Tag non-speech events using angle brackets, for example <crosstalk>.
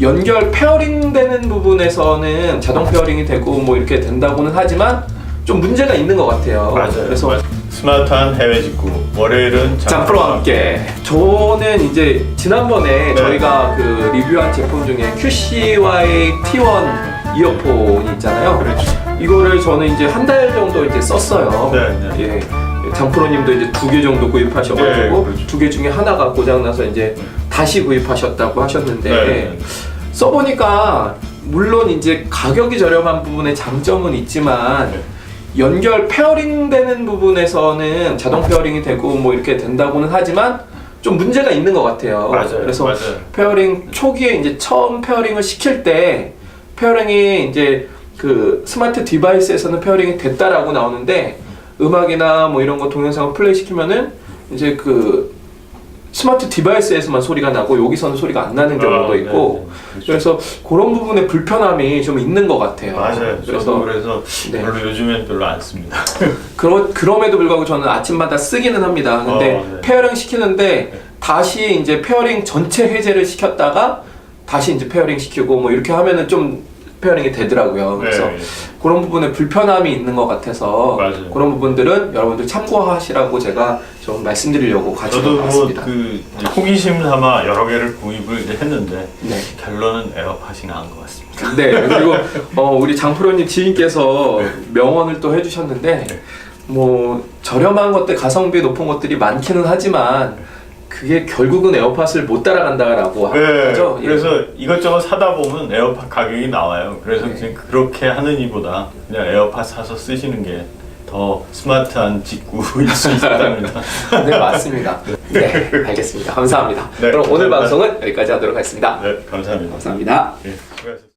연결 페어링 되는 부분에서는 자동 페어링이 되고 뭐 이렇게 된다고는 하지만 좀 문제가 있는 것 같아요. 그래서 맞아요. 스마트한 해외 직구 월요일은 장프로와 함께 저는 이제 지난번에 네. 저희가 그 리뷰한 제품 중에 QCY T1 이어폰이 있잖아요. 그렇죠. 이거를 저는 이제 한 달 정도 이제 썼어요. 네, 네. 예. 장프로님도 이제 두 개 정도 구입하셔가지고 네, 그렇죠. 두 개 중에 하나가 고장 나서 이제 다시 구입하셨다고 하셨는데 네, 네. 써보니까 물론 이제 가격이 저렴한 부분에 장점은 있지만 네. 연결 페어링 되는 부분에서는 자동 페어링이 되고 뭐 이렇게 된다고는 하지만 좀 문제가 있는 것 같아요. 맞아요. 그래서 맞아요. 페어링 초기에 이제 처음 페어링을 시킬 때 페어링이 이제 그 스마트 디바이스에서는 페어링이 됐다라고 나오는데 음악이나 뭐 이런 거 동영상을 플레이 시키면은 이제 그 스마트 디바이스에서만 소리가 나고 여기서는 소리가 안 나는 경우도 아, 있고 네, 네. 그렇죠. 그래서 그런 부분에 불편함이 좀 있는 것 같아요. 맞아요. 그래서 그래서 네. 별로 요즘엔 별로 안 씁니다. <laughs> 그러, 그럼에도 불구하고 저는 아침마다 쓰기는 합니다. 근데 어, 네. 페어링 시키는데 다시 이제 페어링 전체 해제를 시켰다가 다시 이제 페어링 시키고 뭐 이렇게 하면은 좀 페어링이 되더라고요. 그래서 네. 그런 부분에 불편함이 있는 것 같아서 맞아요. 그런 부분들은 여러분들 참고하시라고 제가 좀 말씀드리려고 가지고 저도 왔습니다. 뭐그 호기심 삼아 여러 개를 구입을 이제 했는데 네. 결론은 에어팟이 나은 것 같습니다. 네 그리고 어, 우리 장프로님 지인께서 명언을 또 해주셨는데 네. 뭐 저렴한 것들 가성비 높은 것들이 많기는 하지만 그게 결국은 에어팟을 못 따라간다라고 네, 하죠. 예. 그래서 이것저것 사다 보면 에어팟 가격이 나와요. 그래서 네. 그냥 그렇게 하는 이보다 그냥 에어팟 사서 쓰시는 게 더 스마트한 직구일 수 있답니다. <laughs> 네 맞습니다. 네 알겠습니다. 감사합니다. 네, 그럼 오늘 감사합니다. 방송은 여기까지 하도록 하겠습니다. 네, 감사합니다. 감사합니다. 네, 수고하셨습니다.